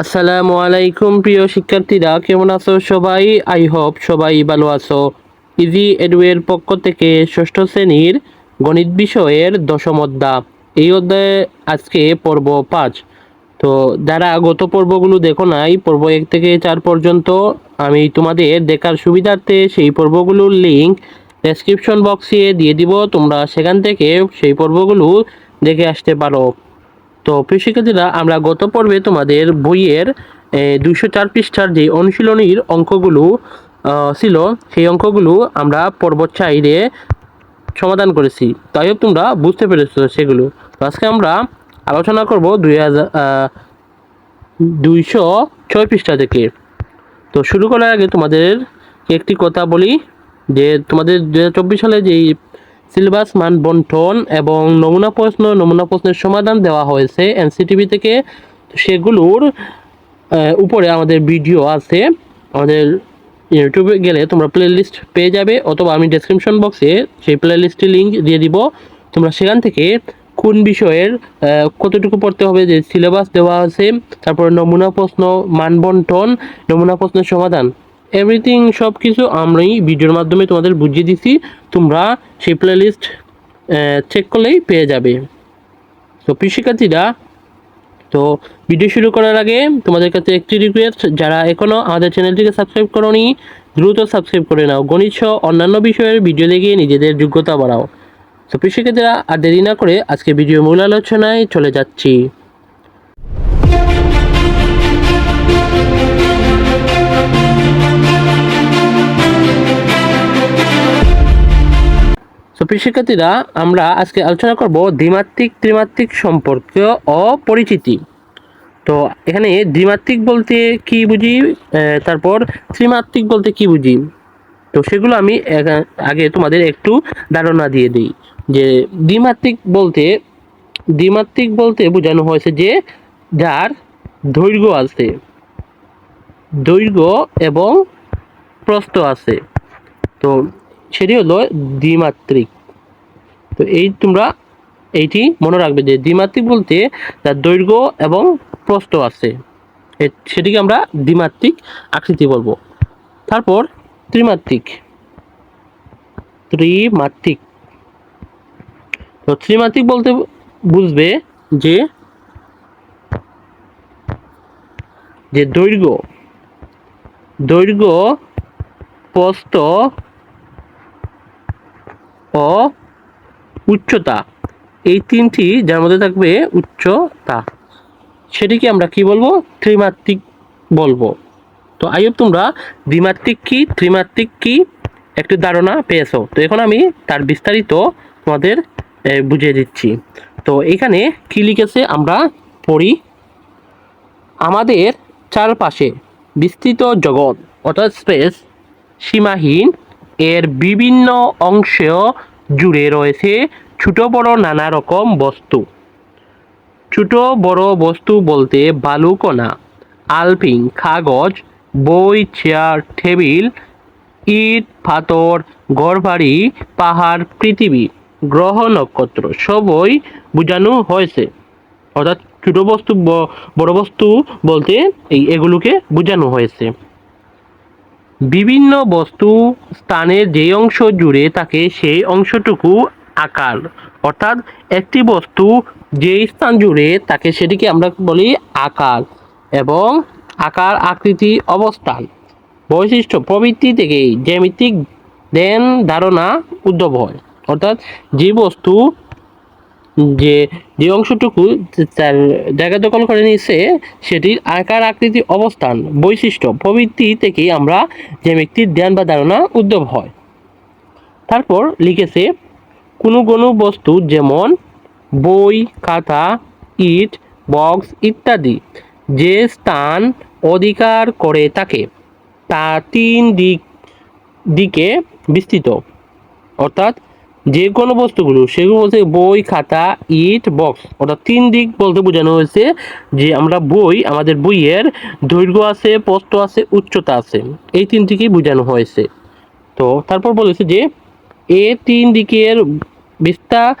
আসসালামু আলাইকুম, প্রিয় শিক্ষার্থীরা। কেমন আছো সবাই? আই হোপ সবাই ভালো আছো। ইজি এডুয়ের পক্ষ থেকে ষষ্ঠ শ্রেণির গণিত বিষয়ের দশম অধ্যায়। এই অধ্যায়ে আজকে পর্ব পাঁচ। তো যারা গত পর্বগুলো দেখো নাই, পর্ব এক থেকে চার পর্যন্ত আমি তোমাদের দেখার সুবিধার্থে সেই পর্বগুলোর লিঙ্ক ডেসক্রিপশন বক্সে দিয়ে দিব। তোমরা সেখান থেকে সেই পর্বগুলো দেখে আসতে পারো। তো প্রিয় শিক্ষার্থীরা, আমরা গত পর্বে তোমাদের বইয়ের দুশো চার পৃষ্ঠার যে অনুশীলনীর অঙ্কগুলো ছিল, সেই অঙ্কগুলো আমরা পর্ব চাইরে সমাধান করেছি। তাই হোক, তোমরা বুঝতে পেরেছ সেগুলো। তো আজকে আমরা আলোচনা করব দুই হাজার দুইশো ছয় পৃষ্ঠা থেকে। তো শুরু করার আগে তোমাদের একটি কথা বলি, যে তোমাদের দু হাজার চব্বিশ সালে যেই সিলেবাস মান বন্টন এবং নমুনা প্রশ্ন, নমুনা প্রশ্নের সমাধান দেওয়া হয়েছে এনসিটিভি থেকে। সেগুলোর উপরে আমাদের ভিডিও আছে। আমাদের ইউটিউবে গেলে তোমরা প্লে লিস্ট পেয়ে যাবে অথবা আমি ডেসক্রিপশন বক্সে সেই প্লে লিস্টের লিঙ্ক দিয়ে দিব। তোমরা সেখান থেকে কোন বিষয়ের কতটুকু পড়তে হবে, যে সিলেবাস দেওয়া আছে, তারপর নমুনা প্রশ্ন মানবন্টন নমুনা প্রশ্নের সমাধান। এভরিথিং সব কিছু আমি ভিডিওর মাধ্যমে তোমাদের বুঝিয়ে দিছি। তোমরা সেই প্লে লিস্ট চেক করলেই পেয়ে যাবে। তো প্রিয় তো ভিডিও শুরু করার আগে তোমাদের কাছে একটি রিকোয়েস্ট যারা এখনও আমাদের চ্যানেলটিকে সাবস্ক্রাইব করনি, দ্রুত সাবস্ক্রাইব করে নাও। গণিত সহ অন্যান্য বিষয়ের ভিডিও দেখে নিজেদের যোগ্যতা বাড়াও। তো প্রিয় আর দেরি না করে আজকে ভিডিও মূল আলোচনায় চলে যাচ্ছি। প্রিয় শিক্ষার্থীরা আমরা আজকে আলোচনা করব দ্বিমাত্রিক ত্রিমাত্রিক সম্পর্ক ও পরিচিতি তো এখানে দ্বিমাত্রিক বলতে কি বুঝি? তারপর ত্রিমাত্রিক বলতে কি বুঝি? তো সেগুলো আমি আগে তোমাদের একটু ধারণা দিয়ে দিই যে দ্বিমাত্রিক বলতে দ্বিমাত্রিক বলতে বোঝানো হয়েছে যে যার দৈর্ঘ্য আছে, দৈর্ঘ্য এবং প্রস্থ আছে। তো সেটি হলো দ্বিমাত্রিক। তো এই তোমরা এইটি মনে রাখবে যে দ্বিমাত্রিক বলতে তার দৈর্ঘ্য এবং প্রস্থ আছে। সেটিকে আমরা দ্বিমাত্রিক আকৃতি বলব। তারপর ত্রিমাত্রিক। ত্রিমাত্রিক। তো ত্রিমাত্রিক বলতে বুঝবে যে যে দৈর্ঘ্য দৈর্ঘ্য, প্রস্থ ও উচ্চতা। এই তিনটি যার মধ্যে থাকবে উচ্চতা। সেটিকে আমরা কি বলব? ত্রিমাত্রিক বলব। তো আইব তোমরা দ্বিমাত্রিক কি, ত্রিমাত্রিক কি একটু ধারণা পেয়েছ? তো এখন আমি তার বিস্তারিত তোমাদের বুঝিয়ে দিচ্ছি। তো এখানে কি লিখেছে আমরা পড়ি? আমাদের চারপাশে বিস্তৃত জগৎ, অর্থাৎ স্পেস, সীমাহীন, এর বিভিন্ন অংশ জুড়ে রয়েছে ছোট বড় নানা রকম বস্তু। ছোট বড় বস্তু বলতে বালুকণা, আলপিং, কাগজ, বই, চেয়ার, টেবিল, ইট, পাথর, ঘরবাড়ি, পাহাড়, পৃথিবী, গ্রহ, নক্ষত্র সবই বোঝানো হয়েছে। অর্থাৎ ছোট বস্তু বড় বস্তু বলতে এই এগুলোকে বোঝানো হয়েছে। বিভিন্ন বস্তু স্থানের যে অংশ জুড়ে থাকে সেই অংশটুকু আকার। অর্থাৎ একটি বস্তু যে স্থান জুড়ে থাকে সেটিকে আমরা বলি আকার এবং আকার আকৃতি অবস্থান। বৈশিষ্ট্য, প্রবৃত্তি থেকেই জ্যামিতিক দেন ধারণা উদ্ভব হয়। অর্থাৎ যে বস্তু যে যে অংশটুকু তার জায়গা দখল করে নিয়েছে, সেটির আকার, আকৃতি, অবস্থান, বৈশিষ্ট্য প্রবৃত্তি থেকেই আমরা জ্যামিতিক ধ্যান বা ধারণা উদ্ভব হয়। তারপর লিখেছে, কোনো কোনো বস্তু যেমন বই, খাতা, ইট, বক্স ইত্যাদি যে স্থান অধিকার করে থাকে, তা তিন দিক, দিকে বিস্তৃত। অর্থাৎ যে কোনো বস্তুগুলো, সেগুলো বলতে বই, খাতা, ইট বক্স অর্থাৎ তিন দিক বলতে বোঝানো হয়েছে যে আমরা বই, আমাদের বইয়ের দৈর্ঘ্য আছে, প্রস্থ আছে, উচ্চতা আছে। এই তিন দিকেই বোঝানো হয়েছে। তো তারপর বলেছে যে, এ তিন দিকের বিস্তার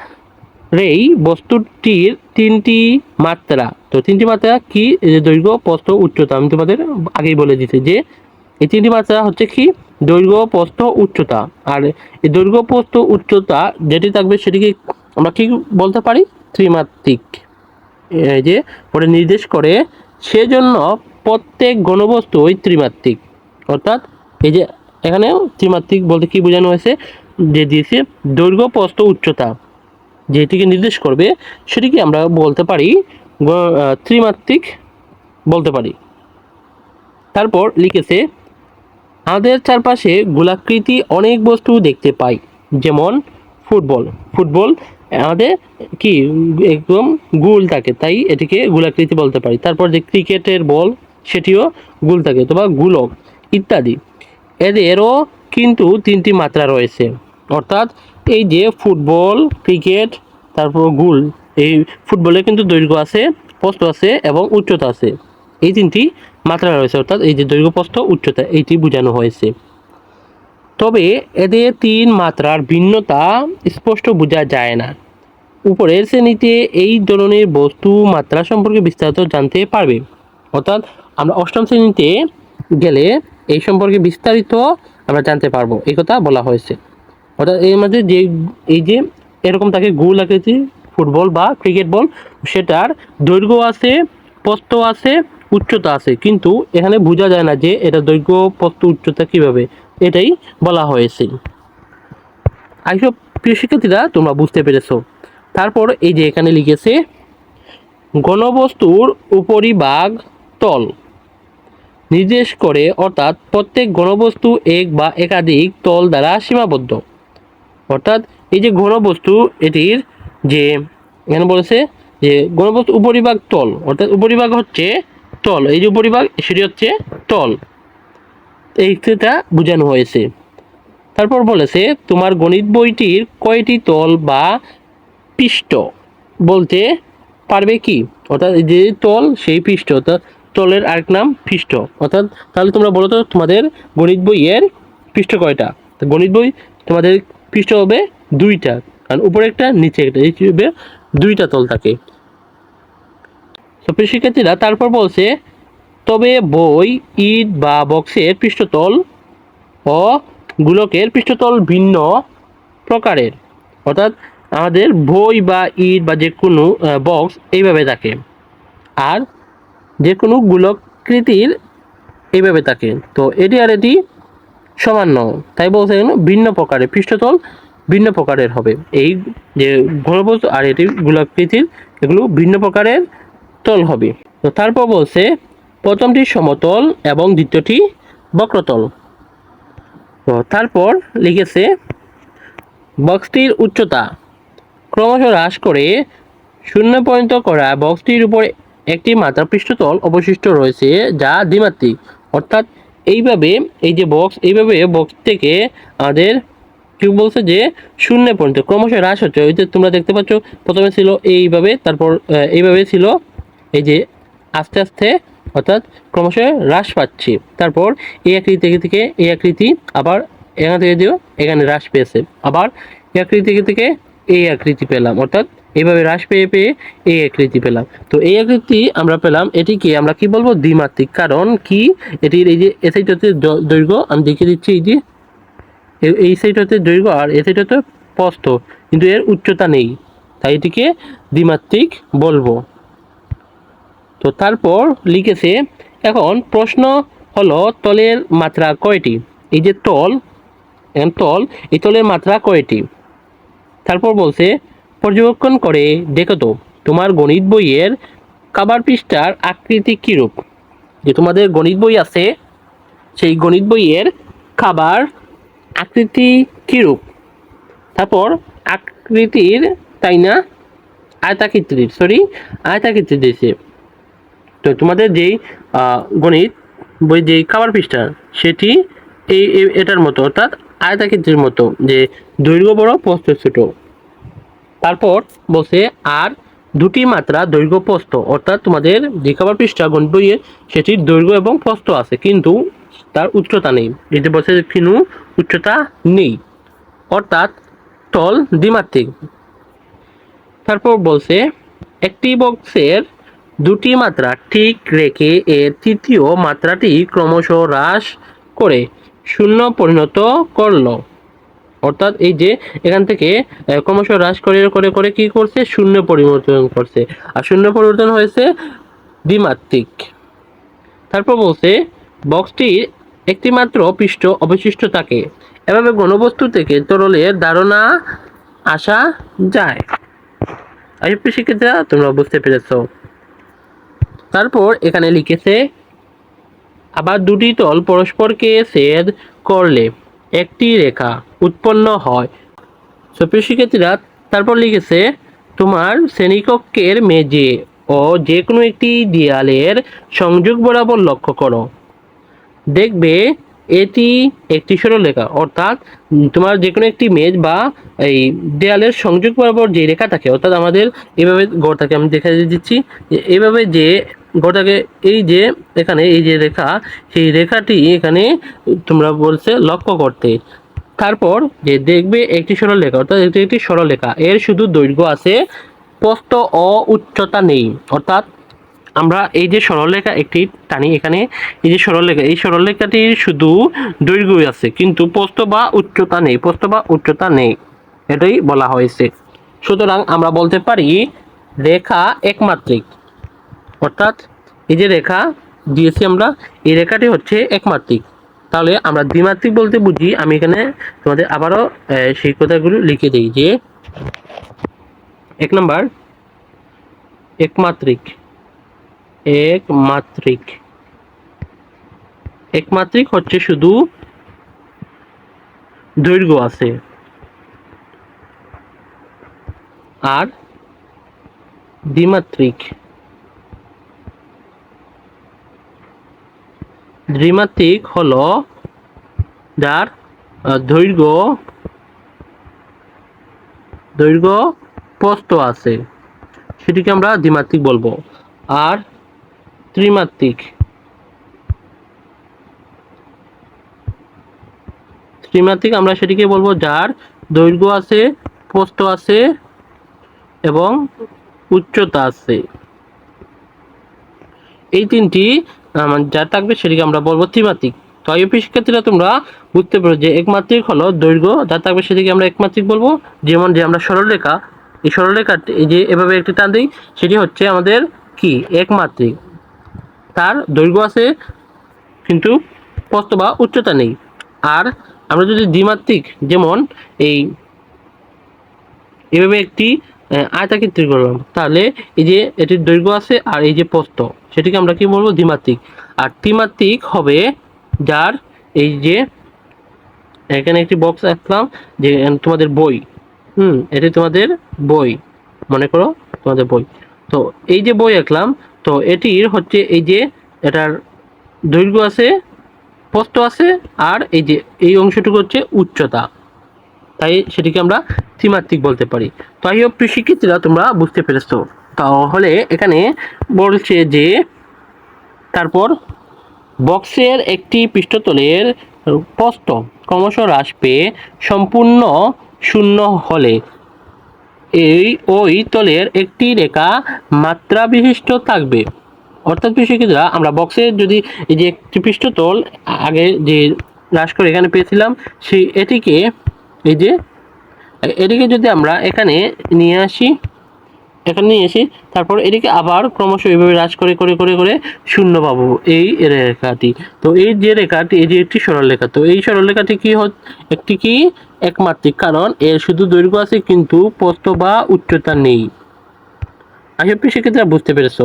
এই বস্তুটির তিনটি মাত্রা। তো তিনটি মাত্রা কি? দৈর্ঘ্য, প্রস্থ, উচ্চতা। আমি তোমাদের আগেই বলে দিতে যে এই তিনটি মাত্রা হচ্ছে কি? দৈর্ঘ্য, প্রস্থ, উচ্চতা। আর এই দৈর্ঘ্য, প্রস্থ, উচ্চতা যেটি থাকবে সেটিকে আমরা কি বলতে পারি? ত্রিমাত্রিক। এই যে, ওটা নির্দেশ করে সেজন্য প্রত্যেক ঘনবস্তুই ত্রিমাত্রিক। অর্থাৎ এই যে এখানে ত্রিমাত্রিক বলতে কি বোঝানো হয়েছে? যে দিয়েছে দৈর্ঘ্য, প্রস্থ, উচ্চতা। যেটিকে নির্দেশ করবে সেটিকে আমরা বলতে পারি ত্রিমাত্রিক বলতে পারি। তারপর লিখেছে আমাদের চারপাশে গোলাকৃতি অনেক বস্তু দেখতে পাই, যেমন ফুটবল। ফুটবল আমাদের কি একদম গোল থাকে, তাই এটিকে গোলাকৃতি বলতে পারি। তারপর যে ক্রিকেটের বল, সেটিও গোল থাকে, অথবা গোলক ইত্যাদি। এদেরও কিন্তু তিনটি মাত্রা রয়েছে। অর্থাৎ এই যে ফুটবল, ক্রিকেট, তারপর গোল, এই ফুটবলে কিন্তু দৈর্ঘ্য আছে, প্রস্থ আছে এবং উচ্চতা আছে। এই তিনটি মাত্রা রয়েছে, অর্থাৎ এই যে দৈর্ঘ্য প্রস্থ, উচ্চতা, এইটি বোঝানো হয়েছে। তবে এদের তিন মাত্রার ভিন্নতা স্পষ্ট বোঝা যায় না। উপরের শ্রেণীতে এই ধরনের বস্তু মাত্রা সম্পর্কে বিস্তারিত জানতে পারবে। অর্থাৎ আমরা অষ্টম শ্রেণীতে গেলে এই সম্পর্কে বিস্তারিত আমরা জানতে পারব, এই কথা বলা হয়েছে। অর্থাৎ এর মধ্যে যে, এই যে এরকম তাকে গোল আকৃতি ফুটবল বা ক্রিকেট বল, সেটার দৈর্ঘ্য আছে, প্রস্থ আছে উচ্চতা আছে। কিন্তু এখানে বোঝা যায় না যে এটা দৈর্ঘ্য প্রস্থ উচ্চতা কীভাবে। এটাই বলা হয়েছে। আইসব প্রিয় শিক্ষার্থীরা, তোমরা বুঝতে পেরেছ। তারপর এই যে এখানে লিখেছে, ঘনবস্তুর উপরিভাগ তল। নির্দেশ করে, অর্থাৎ প্রত্যেক ঘনবস্তু এক বা একাধিক তল দ্বারা সীমাবদ্ধ। অর্থাৎ এই যে ঘনবস্তু, এটির যে, এখানে বলেছে যে, ঘনবস্তু উপরিভাগ তল। অর্থাৎ উপরিভাগ হচ্ছে তল, এই যে উপরিভাগ, সেটি হচ্ছে তল। এই এইটা বোঝানো হয়েছে। তারপর বলেছে, তোমার গণিত বইটির কয়টি তল বা পৃষ্ঠ? বলতে পারবে কি? অর্থাৎ যে তল, সেই পৃষ্ঠ, অর্থাৎ তলের আরেক নাম পৃষ্ঠ। অর্থাৎ তাহলে তোমরা বলো তো, তোমাদের গণিত বইয়ের পৃষ্ঠ কয়টা? গণিত বই তোমাদের পৃষ্ঠ হবে দুইটা, কারণ উপরে একটা, নিচে একটা, এই হবে দুইটা তল থাকে। তো শিক্ষার্থীরা তারপর বলছে, তবে বই, ইট বা বক্সের পৃষ্ঠতল ও গোলকের পৃষ্ঠতল ভিন্ন প্রকারের। অর্থাৎ আমাদের বই বা ইট বা যে কোনো বক্স এইভাবে থাকে। আর যে কোনো গোলকৃতির এইভাবে থাকে। তো এটি আর এটি সমান নয়। তাই বলছে এখানে ভিন্ন প্রকারের পৃষ্ঠতল ভিন্ন প্রকারের হবে। এই যে ঘনবস্তু আর এটি গোলাকৃতির এগুলো ভিন্ন প্রকারের তল হবে। তো তারপর বলছে, প্রথমটি সমতল এবং দ্বিতীয়টি বক্রতল। তো তারপর লিখেছে, বক্সটির উচ্চতা ক্রমশ হ্রাস করে শূন্য পর্যন্ত করা বক্সটির উপর একটি মাত্রা পৃষ্ঠতল অবশিষ্ট রয়েছে যা দ্বিমাত্রিক। অর্থাৎ এইভাবে এই যে বক্স, এইভাবে বক্স থেকে আমাদের কি বলছে যে শূন্য পর্যন্ত ক্রমশ হ্রাস হচ্ছে। ওই যে তোমরা দেখতে পাচ্ছ, প্রথমে ছিল এইভাবে, তারপর এইভাবে ছিল এই যে আস্তে আস্তে অর্থাৎ ক্রমশ হ্রাস পাচ্ছি। তারপর এই আকৃতি থেকে এই আকৃতি আবার এখান থেকে দিও এখানে হ্রাস পেয়েছে। আবার এই আকৃতি থেকে এই আকৃতি পেলাম, অর্থাৎ এইভাবে হ্রাস পেয়ে পেয়ে এই আকৃতি পেলাম। তো এই আকৃতি আমরা পেলাম, এটিকে আমরা কি বলব? দ্বিমাত্রিক। কারণ কি? এটির এই যে এ সাইড দৈর্ঘ্য, আমি দেখিয়ে দিচ্ছি, এই যে এই সাইড দৈর্ঘ্য আর এ সাইড হচ্ছে প্রস্থ। কিন্তু এর উচ্চতা নেই। তাই এটিকে দ্বিমাত্রিক বলব। তো তারপর লিখেছে, এখন প্রশ্ন হলো তলের মাত্রা কয়টি? এই যে তল তল, এই তলের মাত্রা কয়টি? তারপর বলছে, পর্যবেক্ষণ করে দেখো তো, তোমার গণিত বইয়ের কাবার পৃষ্ঠার আকৃতি কীরূপ? যে তোমাদের গণিত বই আছে, সেই গণিত বইয়ের খাবার আকৃতি কীরূপ? তারপর আকৃতির, তাই না? আয়তাকৃতির সরি আয়তাকৃতির দিয়েছে। তো তোমাদের যেই গণিত, বই যেই খাবার পৃষ্ঠা, সেটি এই এটার মতো, অর্থাৎ আয়তাকৃতির মতো, যে দৈর্ঘ্য বড়, প্রস্থ ছোট। তারপর বলছে, আর দুটি মাত্রা দৈর্ঘ্য, প্রস্থ, অর্থাৎ তোমাদের যে খাবার পৃষ্ঠা, গণিত বইয়ে সেটির দৈর্ঘ্য এবং প্রস্থ আছে, কিন্তু তার উচ্চতা নেই। এই বসে কিনু উচ্চতা নেই, অর্থাৎ তল দ্বিমাত্রিক। তারপর বলছে, একটি বক্সের দুটি মাত্রা ঠিক রেখে এর তৃতীয় মাত্রাটি ক্রমশ হ্রাস করে শূন্য পরিণত করল। অর্থাৎ এই যে এখান থেকে ক্রমশ হ্রাস করে করে করে কি করছে? শূন্য পরিবর্তন করছে। আর শূন্য পরিবর্তন হয়েছে দ্বিমাত্রিক। তারপর বলছে, বক্সটির একটি মাত্র পৃষ্ঠ অবশিষ্ট থাকে। এভাবে ঘনবস্তু থেকে তরলের ধারণা আসা যায়। আইপি শিক্ষিতরা তোমরা বুঝতে পেরেছ। তারপর এখানে লিখেছে, আবার দুটি তল পরস্পরকে ছেদ করলে একটি রেখা উৎপন্ন হয়। সুপ্রিয় শিক্ষার্থীরা, তারপর লিখেছে, তোমার শ্রেণীকক্ষের মেঝে ও যে কোনো একটি দেয়ালের সংযোগ বরাবর লক্ষ্য করো। দেখবে, এটি একটি সরলরেখা অর্থাৎ তোমার যে কোনো একটি মেজ বা এই দেয়ালের সংযোগ বরাবর যে রেখা থাকে, অর্থাৎ আমাদের এইভাবে গড়টাকে আমি দেখা দিচ্ছি যে এইভাবে যে গড়টাকে এই যে, এখানে এই যে রেখা, সেই রেখাটি এখানে তোমরা বলছে লক্ষ্য করতে। তারপর যে দেখবে একটি সরলরেখা, অর্থাৎ এটি একটি সরলরেখা। এর শুধু দৈর্ঘ্য আছে, প্রস্থ ও উচ্চতা নেই। অর্থাৎ আমরা এই যে সরলরেখা একটি টানি এখানে, এই যে সরলরেখা, এই সরলরেখাটির শুধু দৈর্ঘ্যই আছে, কিন্তু প্রস্থ বা উচ্চতা নেই, প্রস্থ বা উচ্চতা নেই, এটাই বলা হয়েছে। সুতরাং আমরা বলতে পারি, রেখা একমাত্রিক। অর্থাৎ এই যে রেখা দিয়েছি আমরা, এই রেখাটি হচ্ছে একমাত্রিক। তাহলে আমরা দ্বিমাত্রিক বলতে বুঝি, আমি এখানে তোমাদের আবারও সেই কথাগুলো লিখে দিই যে এক নম্বর, একমাত্রিক একমাত্রিক। একমাত্রিক হচ্ছে শুধু দৈর্ঘ্য আছে। আর দ্বিমাত্রিক দ্বিমাত্রিক হলো যার দৈর্ঘ্য দৈর্ঘ্য প্রস্থ আছে। সেটিকে আমরা দ্বিমাত্রিক বলব। আর ত্রিমাত্রিক ত্রিমাত্রিক আমরা সেটিকে বলব যার দৈর্ঘ্য আছে, প্রস্থ আছে এবং উচ্চতা আছে। এই তিনটি যা থাকবে সেটিকে আমরা বলব ত্রিমাত্রিক। তো আইপি শিক্ষার্থীরা তোমরা বুঝতে পারো যে একমাত্রিক হলো দৈর্ঘ্য যা থাকবে সেটিকে আমরা একমাত্রিক বলব। যেমন যে আমরা সরলরেখা এই সরলরেখা এই যে এভাবে একটি টান দিই সেটি হচ্ছে আমাদের কি? একমাত্রিক। তার দৈর্ঘ্য আছে কিন্তু প্রস্থ বা উচ্চতা নেই। আর আমরা যদি দ্বিমাত্রিক যেমন এই এভাবে একটি আহ, আয়তাকৃতি করলাম তাহলে এই যে এটির দৈর্ঘ্য আছে আর এই যে প্রস্থ। সেটিকে আমরা কি বলব? দ্বিমাত্রিক। আর ত্রিমাত্রিক হবে যার এই যে, এখানে একটি বক্স রাখলাম যে তোমাদের বই। হুম, এটি তোমাদের বই। মনে করো, তোমাদের বই। তো এই যে বই আঁকলাম তো এটির হচ্ছে এই যে, এটার দৈর্ঘ্য আছে, প্রস্থ আছে, আর এই যে, এই অংশটুকু হচ্ছে উচ্চতা। তাই সেটিকে আমরা ত্রিমাত্রিক বলতে পারি। তাই হোক শিক্ষার্থীরা তোমরা বুঝতে পেরেছ। তাহলে এখানে বলছে যে তারপর বক্সের একটি পৃষ্ঠতলের প্রস্থ ক্রমশ হ্রাস পেয়ে সম্পূর্ণ শূন্য হলে। এই ওই তলের একটি রেখা মাত্রা বিশিষ্ট থাকবে। অর্থাৎ শিক্ষিতরা আমরা বক্সে যদি এই যে একটি পৃষ্ঠতল আগে যে হ্রাস করে এখানে পেয়েছিলাম, সেই এটিকে এই যে, এটিকে যদি আমরা এখানে নিয়ে আসি এখানে নিয়ে আসি। তারপর এটিকে আবার ক্রমশ এইভাবে হ্রাস করে করে করে করে শূন্য পাবো এই রেখাটি। তো এই যে রেখাটি যে একটি সরলরেখা তো এই সরলরেখাটি কি একটি কি? একমাত্রিক, কারণ এর শুধু দৈর্ঘ্য আছে কিন্তু প্রস্থ বা উচ্চতা নেই। আশা করি সেক্ষেত্রে বুঝতে পেরেছ।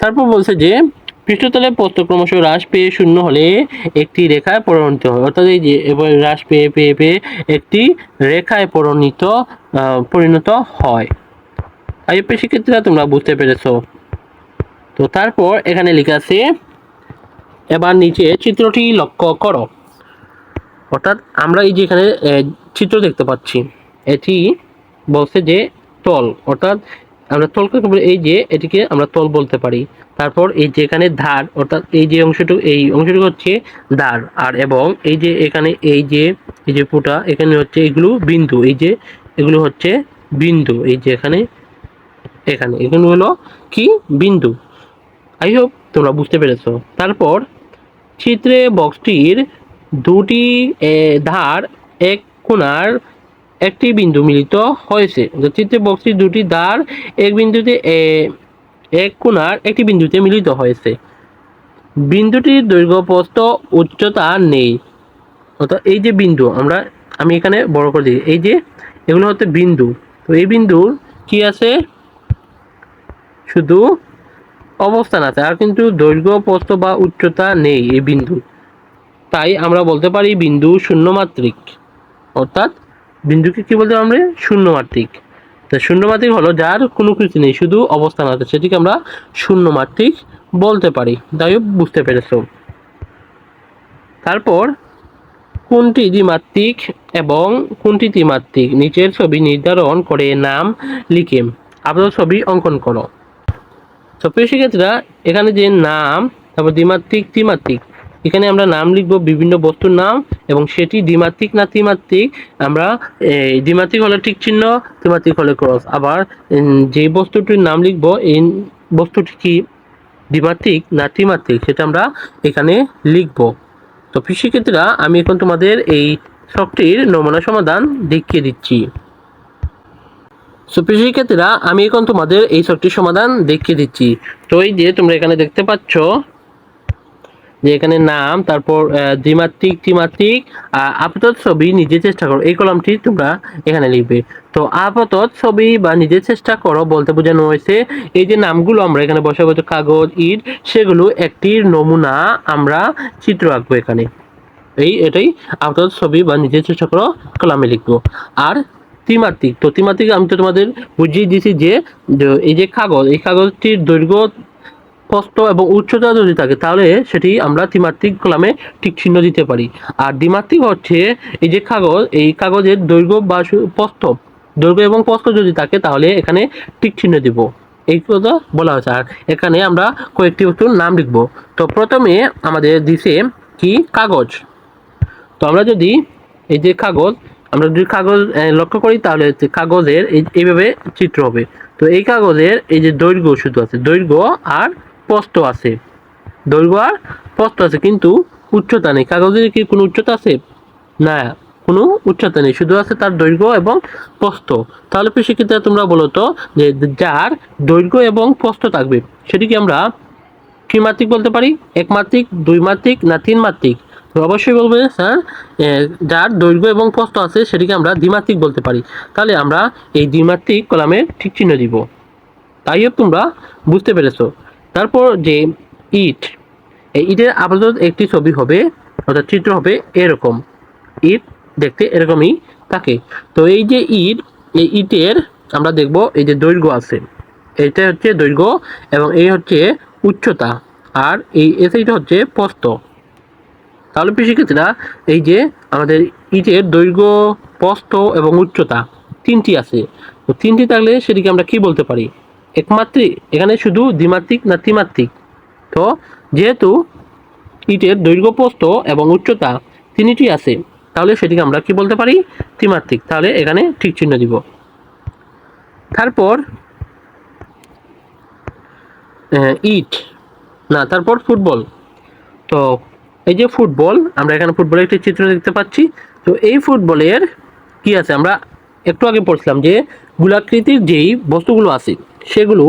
তারপর বলছে যে, পৃষ্ঠতলে প্রস্থ ক্রমশ হ্রাস পেয়ে শূন্য হলে একটি রেখায় পরিণত হয়। অর্থাৎ এই যে এবার হ্রাস পেয়ে পেয়ে পেয়ে একটি রেখায় পরিণত পরিণত হয়। আইপি শিক্ষার্থীরা তোমরা বুঝতে পেরেছ। তো তারপর এখানে লেখা আছে, এবার নিচে চিত্রটি লক্ষ্য করো। অর্থাৎ আমরা এই যে এখানে চিত্র দেখতে পাচ্ছি, এটি বলছে যে তল। অর্থাৎ আমরা তল কাকে বলি? এই যে এটিকে আমরা তল বলতে পারি। তারপর এই যে এখানে ধার, অর্থাৎ এই যে অংশটুকু, এই অংশটুকু হচ্ছে ধার। আর এবং এই যে এখানে, এই যে এই যে ফুটা এখানে হচ্ছে এগুলো বিন্দু। এই যে এগুলো হচ্ছে বিন্দু। এই যে এখানে এখানে। এখানে হলো কি? বিন্দু। আই হোপ তোমরা বুঝতে পেরেছ। তারপর চিত্রে বক্সটির দুটি ধার এক কোণার একটি বিন্দু মিলিত হয়েছে। চিত্রে বক্সটির দুটি ধার এক বিন্দুতে এক কোণার একটি বিন্দুতে মিলিত হয়েছে। বিন্দুটির দৈর্ঘ্য প্রস্থ উচ্চতা নেই। অর্থাৎ এই যে বিন্দু, আমরা, আমি এখানে বড় করে দিই। এই যে, এগুলো হচ্ছে বিন্দু। তো এই বিন্দুর কি আছে? শুধু অবস্থান আছে, আর কিন্তু দৈর্ঘ্য, প্রস্থ বা উচ্চতা নেই এই বিন্দু। তাই আমরা বলতে পারি বিন্দু শূন্যমাত্রিক। অর্থাৎ বিন্দুকে কি বলতে আমরা? শূন্যমাত্রিক। তা শূন্যমাত্রিক হলো যার কোনো কিছু নেই, শুধু অবস্থান আছে, সেটিকে আমরা শূন্যমাত্রিক বলতে পারি। হোক, বুঝতে পেরেছ। তারপর কোনটি দ্বিমাত্রিক এবং কোনটি ত্রিমাত্রিক? নিচের ছবি নির্ধারণ করে নাম লিখে আপনার ছবি অঙ্কন করো। তো প্রিয় এখানে যে নাম, তারপর দ্বিমাত্রিক, ত্রিমাত্রিক, এখানে আমরা নাম লিখব বিভিন্ন বস্তুর নাম এবং সেটি দ্বিমাত্রিক না ত্রিমাত্রিক, আমরা দ্বিমাত্রিক হলে ঠিক চিহ্ন, ত্রিমাত্রিক হলে ক্রস আবার যে বস্তুটির নাম লিখব, এই বস্তুটি কি দ্বিমাত্রিক না ত্রিমাত্রিক, সেটা আমরা এখানে লিখব। তো শিক্ষার্থীরা, আমি এখন তোমাদের এই শখটির নমুনা সমাধান দেখিয়ে দিচ্ছি। সুপ্রিয় শিক্ষার্থীরা আমি এখন তোমাদের এই শখটির সমাধান দেখিয়ে দিচ্ছি। তো এই যে তোমরা এখানে দেখতে পাচ্ছ, যে এখানে নাম, তারপর দ্বিমাত্রিক, ত্রিমাত্রিক আপাতত ছবি, নিজে চেষ্টা করো। এই কলমটি তোমরা এখানে লিখবে। তো আপাতত ছবি বা নিজে চেষ্টা করো বলতে বোঝানো হয়েছে, এই যে নামগুলো আমরা এখানে বসে তো কাগজ, ইট, সেগুলো একটির নমুনা আমরা চিত্র আঁকবো এখানে। এই, এটাই আপাতত ছবি বা নিজে চেষ্টা করো কলামে লিখব। আর ত্রিমাত্রিক। তো ত্রিমাত্রিক আমি তো তোমাদের বুঝিয়ে দিয়েছি যে এই যে কাগজ, এই কাগজটির দৈর্ঘ্য, প্রস্থ এবং উচ্চতা যদি থাকে, তাহলে সেটি আমরা ত্রিমাত্রিক কলামে ঠিক চিহ্ন দিতে পারি। আর দ্বিমাত্রিক হচ্ছে এই যে কাগজ, এই কাগজের দৈর্ঘ্য বা প্রস্থ। দৈর্ঘ্য এবং প্রস্থ যদি থাকে, তাহলে এখানে ঠিক চিহ্ন দিব। এই কথা বলা হয়েছে। আর এখানে আমরা কয়েকটি বস্তুর নাম লিখব। তো প্রথমে আমাদের দিছে কি কাগজ? তো আমরা যদি এই যে কাগজ আমরা যদি কাগজ লক্ষ্য করি, তাহলে হচ্ছে কাগজের এই- এইভাবে চিত্র হবে। তো এই কাগজের এই যে দৈর্ঘ্য শুধু আছে, দৈর্ঘ্য আর প্রস্থ আছে। দৈর্ঘ্য আর প্রস্থ আছে, কিন্তু উচ্চতা নেই। কাগজের কি কোনো উচ্চতা আছে? না, কোনো উচ্চতা নেই। শুধু আছে তার দৈর্ঘ্য এবং প্রস্থ। তাহলে শিক্ষিতা তোমরা বলো তো যে যার দৈর্ঘ্য এবং প্রস্থ থাকবে সেটিকে আমরা ত্রিমাত্রিক বলতে পারি? একমাত্রিক দুই মাত্রিক না তিন মাত্রিক অবশ্যই বলবে, স্যার যার দৈর্ঘ্য এবং প্রস্থ আছে সেটিকে আমরা দ্বিমাত্রিক বলতে পারি। তাহলে আমরা এই দ্বিমাত্রিক কলামের ঠিক চিহ্ন দিব। তাই হোক তোমরা বুঝতে পেরেছ। তারপর যে ইট, এই ইটের আপাতত একটি ছবি হবে, অর্থাৎ চিত্র হবে এরকম। ইট দেখতে এরকমই থাকে। তো এই যে ইট, এই ইটের আমরা দেখব এই যে দৈর্ঘ্য আছে। এটা হচ্ছে দৈর্ঘ্য এবং এই হচ্ছে উচ্চতা। আর এই এসিটা হচ্ছে প্রস্থ। তাহলে শিক্ষার্থীরা, এই যে আমাদের ইটের দৈর্ঘ্য, প্রস্থ এবং উচ্চতা তিনটি আছে। তো তিনটি থাকলে সেটিকে আমরা কি বলতে পারি? একমাত্রিক, এখানে শুধু দ্বিমাত্রিক না ত্রিমাত্রিক? তো যেহেতু ইটের দৈর্ঘ্য, প্রস্থ এবং উচ্চতা তিনটি আছে, তাহলে সেটিকে আমরা কি বলতে পারি? ত্রিমাত্রিক। তাহলে এখানে ঠিক চিহ্ন দিব। তারপর ইট। না, তারপর ফুটবল। তো এই যে ফুটবল, আমরা এখানে ফুটবলের একটি চিত্র দেখতে পাচ্ছি। তো এই ফুটবলের কি আছে? আমরা একটু আগে পড়ছিলাম যে গোলাকৃতির যেই বস্তুগুলো আছে, সেগুলো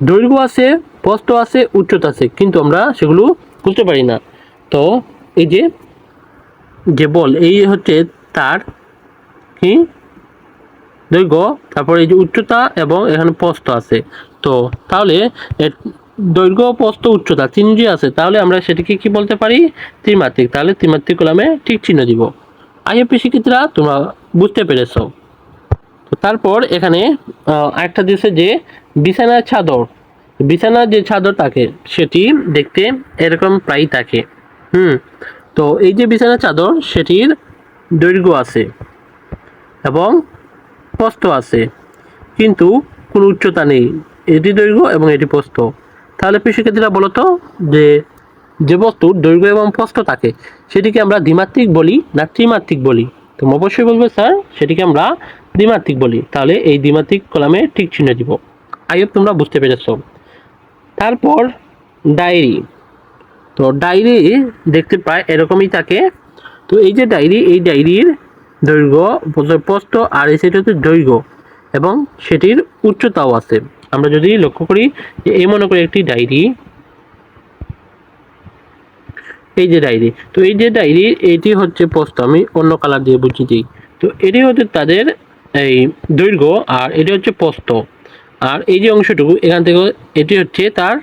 দৈর্ঘ্য আছে প্রস্থ আছে, উচ্চতা আছে, কিন্তু আমরা সেগুলো বুঝতে পারি না। তো এই যে যে বল, এই হচ্ছে তার কি? দৈর্ঘ্য, তারপর এই যে উচ্চতা এবং এখানে প্রস্থ আছে। তো তাহলে দৈর্ঘ্য প্রস্থ উচ্চতা তিন যে আছে, তাহলে আমরা সেটিকে কি বলতে পারি? ত্রিমাত্রিক। তাহলে ত্রিমাত্রিক কলামে ঠিক চিহ্ন দিব। আইএপি শিক্ষিতরা তোমরা বুঝতে পেরেছ। তো তারপর এখানে আরেকটা দিয়েছে যে বিছানার চাদর। বিছানার যে চাদর থাকে, সেটি দেখতে এরকম প্রায় থাকে। হুম, তো এই যে বিছানার চাদর, সেটির দৈর্ঘ্য আছে এবং প্রস্থ আছে। কিন্তু কোনো উচ্চতা নেই। এটি দৈর্ঘ্য এবং এটি প্রস্থ। তাহলে শিক্ষার্থীরা বলো তো যে যে বস্তুর দৈর্ঘ্য এবং প্রস্থ থাকে, সেটিকে আমরা দ্বিমাত্রিক বলি না ত্রিমাত্রিক বলি? তো অবশ্যই বলবে, স্যার, সেটিকে আমরা দ্বিমাত্রিক বলি। তাহলে এই দ্বিমাত্রিক কলামে ঠিক চিহ্ন দিব। আই হোপ তোমরা বুঝতে পেরেছ। তারপর ডায়েরি। তো ডায়েরি দেখতে পাই এরকমই থাকে। তো এই যে ডায়েরি, এই ডায়েরির দৈর্ঘ্য প্রস্থ আর এই সেটা হচ্ছে দৈর্ঘ্য এবং সেটির উচ্চতাও আছে। আমরা যদি লক্ষ্য করি যে এই মনে করি একটি ডায়েরি, এই যে ডায়েরি, তো এই যে ডায়েরি, এটি হচ্ছে প্রস্থ, আমি অন্য কালার দিয়ে বুঝিয়ে দিই। তো এটি হচ্ছে তাদের এই দৈর্ঘ্য আর এটি হচ্ছে প্রস্থ। আর এই যে অংশটুকু, এখান থেকে এটি হচ্ছে তার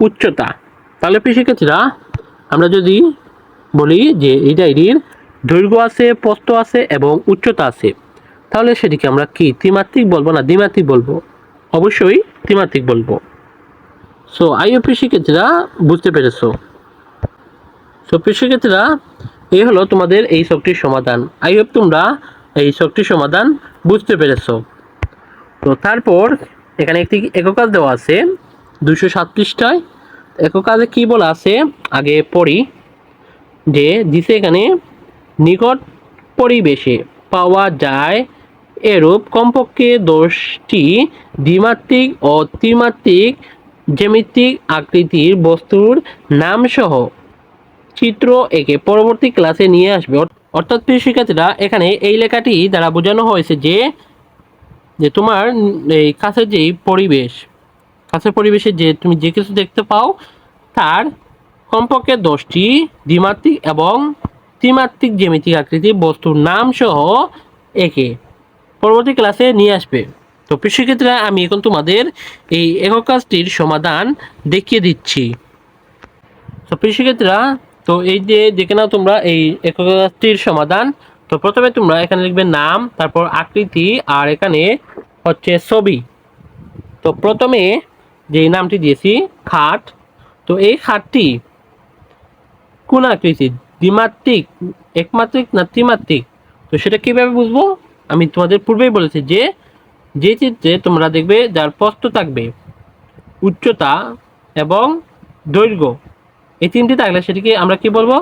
উচ্চতা। তাহলে কৃষিক্ষেত্রীরা আমরা যদি বলি যে এই ডায়েরির দৈর্ঘ্য আছে, প্রস্থ আছে এবং উচ্চতা আছে, তাহলে সেটিকে আমরা কি? ত্রিমাত্রিক বলব না, দ্বিমাত্রিক বলব। অবশ্যই ত্রিমাত্রিক বলব। সো আইওপি শিক্ষার্থীরা বুঝতে পেরেছ। সো শিক্ষার্থীরা এই হলো তোমাদের এই শক্তির সমাধান। আই হোপ তোমরা এই শক্তির সমাধান বুঝতে পেরেছ। তো তারপর এখানে একটি একক কাজ দেওয়া আছে দুশো সাতত্রিশটায়। একক কাজে কী বলা আছে? আগে পড়ি, যে দিছে এখানে নিকট পরিবেশে পাওয়া যায় এরূপ কমপক্ষে দশটি দ্বিমাত্রিক ও ত্রিমাত্রিক জ্যামিতিক আকৃতির বস্তুর নামসহ চিত্র একে পরবর্তী ক্লাসে নিয়ে আসবে। অর্থাৎ প্রিয় শিক্ষার্থীরা, এখানে এই লেখাটি দ্বারা বোঝানো হয়েছে যে যে তোমার এই কাছের যেই পরিবেশ, কাছের পরিবেশে যে তুমি যে কিছু দেখতে পাও, তার কমপক্ষে দশটি দ্বিমাত্রিক এবং ত্রিমাত্রিক জ্যামিতিক আকৃতির বস্তুর নাম সহ একে পরবর্তী ক্লাসে নিয়ে আসবে। তো শিক্ষার্থীরা আমি এখন তোমাদের এই একক কাজটির সমাধান দেখিয়ে দিচ্ছি। তো শিক্ষার্থীরা তো এই যে দেখে নাও তোমরা এই একক কাজটির সমাধান। তো প্রথমে তোমরা এখানে লিখবে নাম, তারপর আকৃতি, আর এখানে হচ্ছে ছবি। তো প্রথমে যে নামটি দিয়েছি, খাট। তো এই খাটটি কোন আকৃতির? দ্বিমাত্রিক, একমাত্রিক না ত্রিমাত্রিক? তো সেটা কীভাবে বুঝব? আমি তোমাদের পূর্বেই বলেছি যে যে চিত্রে তোমরা দেখবে যার প্রস্থ থাকবে উচ্চতা এবং দৈর্ঘ্য, এই তিনটি থাকলে সেটিকে আমরা কি বলব?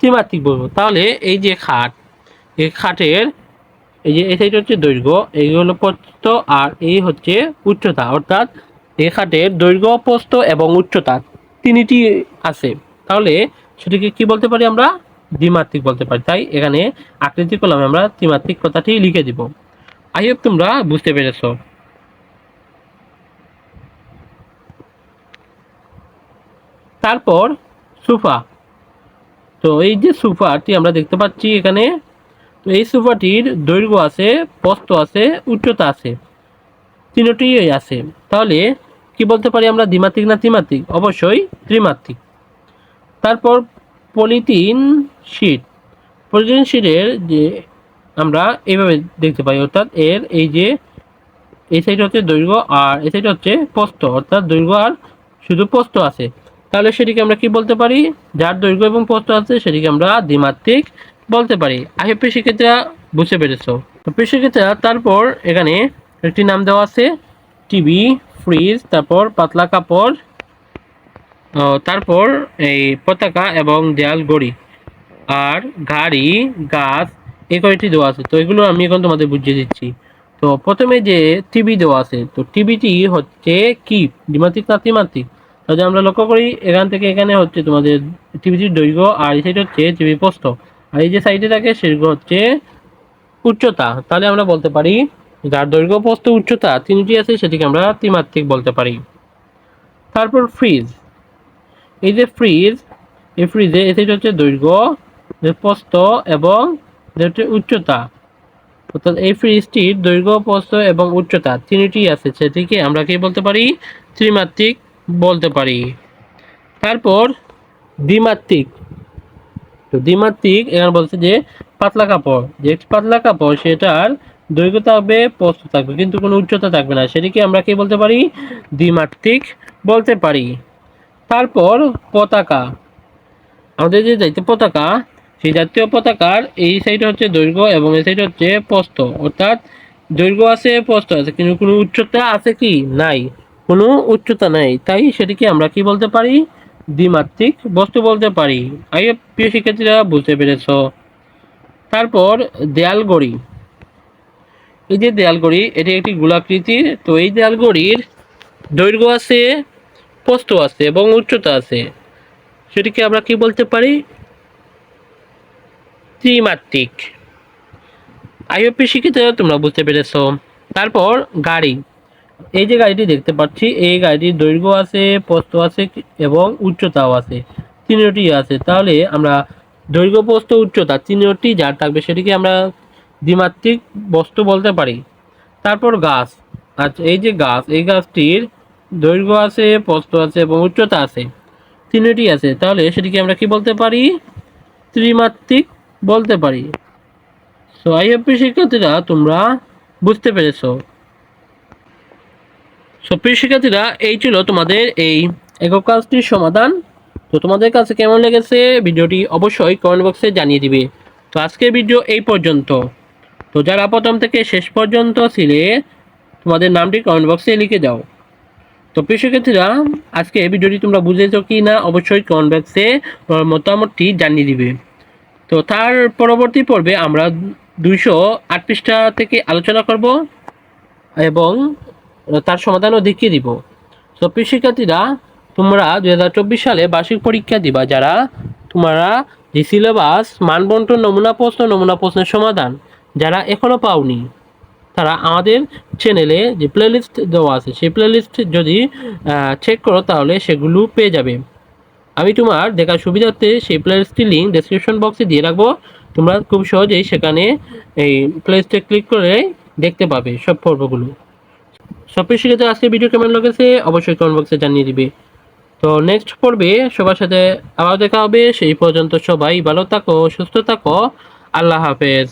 ত্রিমাত্রিক বলব। তাহলে এই যে খাট, এই খাটের, এই যে সাইড হচ্ছে দৈর্ঘ্য, এই হলো প্রস্থ আর এই হচ্ছে উচ্চতা। অর্থাৎ এই খাটের দৈর্ঘ্য, প্রস্থ এবং উচ্চতা তিনটি আছে। তাহলে সেটিকে কি বলতে পারি আমরা? দ্বিমাত্রিক বলতে পারি। তাই এখানে আকৃতি কলমে আমরা ত্রিমাত্রিক কথাটি লিখে দিব। আই হোপ তোমরা বুঝতে পেরেছ। তারপর সোফা। তো এই যে সোফাটি আমরা দেখতে পাচ্ছি এখানে, তো এই সোফাটির দৈর্ঘ্য আছে প্রস্থ আছে, উচ্চতা আছে, তিনটিই আছে। তাহলে কি বলতে পারি আমরা, দ্বিমাত্রিক না ত্রিমাত্রিক? অবশ্যই ত্রিমাত্রিক। তারপর পলিথিন শিট পলিথিন শিটের যে আমরা এইভাবে দেখতে পাই, অর্থাৎ এর এই যে, এই সাইড হচ্ছে দৈর্ঘ্য আর এই সাইড হচ্ছে প্রস্থ, অর্থাৎ দৈর্ঘ্য আর শুধু প্রস্থ আছে। তাহলে সেটিকে আমরা কি বলতে পারি? যার দৈর্ঘ্য এবং প্রস্থ আছে, সেটিকে আমরা দ্বিমাত্রিক বলতে পারি। আগে শিক্ষার্থীরা বুঝতে পেরেছ। তো শিক্ষার্থীরা, তারপর এখানে একটি নাম দেওয়া আছে, টিভি, ফ্রিজ, তারপর পাতলা কাপড় তারপর এই পতাকা এবং দেয়াল, গড়ি। আর গাড়ি, গাছ, এই কয়টি দেওয়া আছে। তো এগুলো আমি এখন তোমাদের বুঝিয়ে দিচ্ছি। তো প্রথমে যে টিভি দেওয়া আছে, তো টিভিটি হচ্ছে কি? দ্বিমাত্রিক না ত্রিমাত্রিক? তাহলে আমরা লক্ষ্য করি, এখান থেকে এখানে হচ্ছে তোমাদের টিভিটির দৈর্ঘ্য, আর এই সাইড হচ্ছে টিভি প্রস্থ। আর এই যে সাইডে থাকে, সেগুলো হচ্ছে উচ্চতা। তাহলে আমরা বলতে পারি, যার দৈর্ঘ্য, প্রস্থ, উচ্চতা তিনটি আছে, সেটিকে আমরা ত্রিমাত্রিক বলতে পারি। তারপর ফ্রিজ এই যে ফ্রিজ এই ফ্রিজে এই সাইড হচ্ছে দৈর্ঘ্য প্রস্থ এবং যে হচ্ছে উচ্চতা। অর্থাৎ এই ফ্রিজটির দৈর্ঘ্য, প্রস্থ এবং উচ্চতা তিনটি আছে সেটিকে আমরা কি বলতে পারি? ত্রিমাত্রিক বলতে পারি। তারপর দ্বিমাত্রিক। তো দ্বিমাত্রিক এখানে বলছে যে পাতলা কাপড়। যে পাতলা কাপড়, সেটার দৈর্ঘ্য থাকবে, প্রস্থ থাকবে, কিন্তু কোনো উচ্চতা থাকবে না। সেটিকে আমরা কি বলতে পারি? দ্বিমাত্রিক বলতে পারি। তারপর পতাকা। আমাদের যে জাতীয় পতাকা সেই জাতীয় পতাকার এই সাইড হচ্ছে দৈর্ঘ্য এবং এই সাইড হচ্ছে প্রস্থ। অর্থাৎ দৈর্ঘ্য আছে, প্রস্থ আছে, কিন্তু কোনো উচ্চতা আছে কি? নাই। কোনো উচ্চতা নাই। তাই সেটিকে আমরা কি বলতে পারি? দ্বিমাত্রিক বস্তু বলতে পারি। আই, প্রিয় শিক্ষার্থীরা, বুঝতে পেরেছ? তারপর দেয়াল গড়ি এই যে দেয়াল গড়ি এটি একটি গোলাকৃতির, তো এই দেয়াল গড়ির দৈর্ঘ্য আছে, প্রস্থ আছে এবং উচ্চতা আছে। সেটিকে আমরা কি বলতে পারি? ত্রিমাত্রিক। আইওপি শিখিতে তোমরা বুঝতে পেরেছ। তারপর গাড়ি। এই যে গাড়িটি দেখতে পাচ্ছি, এই গাড়িটির দৈর্ঘ্য আছে প্রস্থ আছে এবং উচ্চতাও আছে। তিনটি আছে। তাহলে আমরা দৈর্ঘ্য প্রস্থ উচ্চতা তিনটি, যার থাকবে সেটিকে আমরা দ্বিমাত্রিক বস্তু বলতে পারি। তারপর গাছ। আচ্ছা এই যে গাছ, এই গাছটির দৈর্ঘ্য আছে প্রস্থ আছে এবং উচ্চতা আছে। তিনটি আছে। তাহলে সেটিকে আমরা কি বলতে পারি? ত্রিমাত্রিক বলতে পারি। সো আই আইএফপি শিক্ষার্থীরা, তোমরা বুঝতে পেরেছ। সো প্রিয় শিক্ষার্থীরা, এই ছিল তোমাদের এই একক কাজটির সমাধান। তো তোমাদের কাছে কেমন লেগেছে? ভিডিওটি অবশ্যই কমেন্ট বক্সে জানিয়ে দিবে। তো আজকের ভিডিও এই পর্যন্ত। তো যারা প্রথম থেকে শেষ পর্যন্ত ছিলে, তোমাদের নামটি কমেন্ট বক্সে লিখে দাও। তো প্রিয় শিক্ষার্থীরা, আজকে ভিডিওটি তোমরা বুঝেছ কি না অবশ্যই কমেন্ট বক্সে তোমার মতামতটি জানিয়ে দিবে। তো তার পরবর্তী পর্বে আমরা দুইশো আট পৃষ্ঠা থেকে আলোচনা করব এবং তার সমাধানও দেখিয়ে দিব। তো শিক্ষার্থীরা, তোমরা দু হাজার চব্বিশ সালে বার্ষিক পরীক্ষা দিবা যারা তোমরা যে সিলেবাস মানবন্টন, নমুনা প্রশ্ন, নমুনা প্রশ্নের সমাধান যারা এখনও পাওনি, তারা আমাদের চ্যানেলে যে প্লেলিস্ট দেওয়া আছে, সেই প্লেলিস্ট যদি চেক করো তাহলে সেগুলো পেয়ে যাবে। আমি তোমার দেখার সুবিধার্থে সেই প্লেলিস্টটির লিঙ্ক ডেসক্রিপশন বক্সে দিয়ে রাখব। তোমরা খুব সহজেই সেখানে এই প্লেলিস্টে ক্লিক করে দেখতে পাবে সব পর্বগুলো। সব শিখেছে আজকে ভিডিও কেমন লেগেছে অবশ্যই কমেন্ট বক্সে জানিয়ে দিবে। তো নেক্সট পর্বে সবার সাথে আবার দেখা হবে। সেই পর্যন্ত সবাই ভালো থাকো, সুস্থ থাকো। আল্লাহ হাফেজ।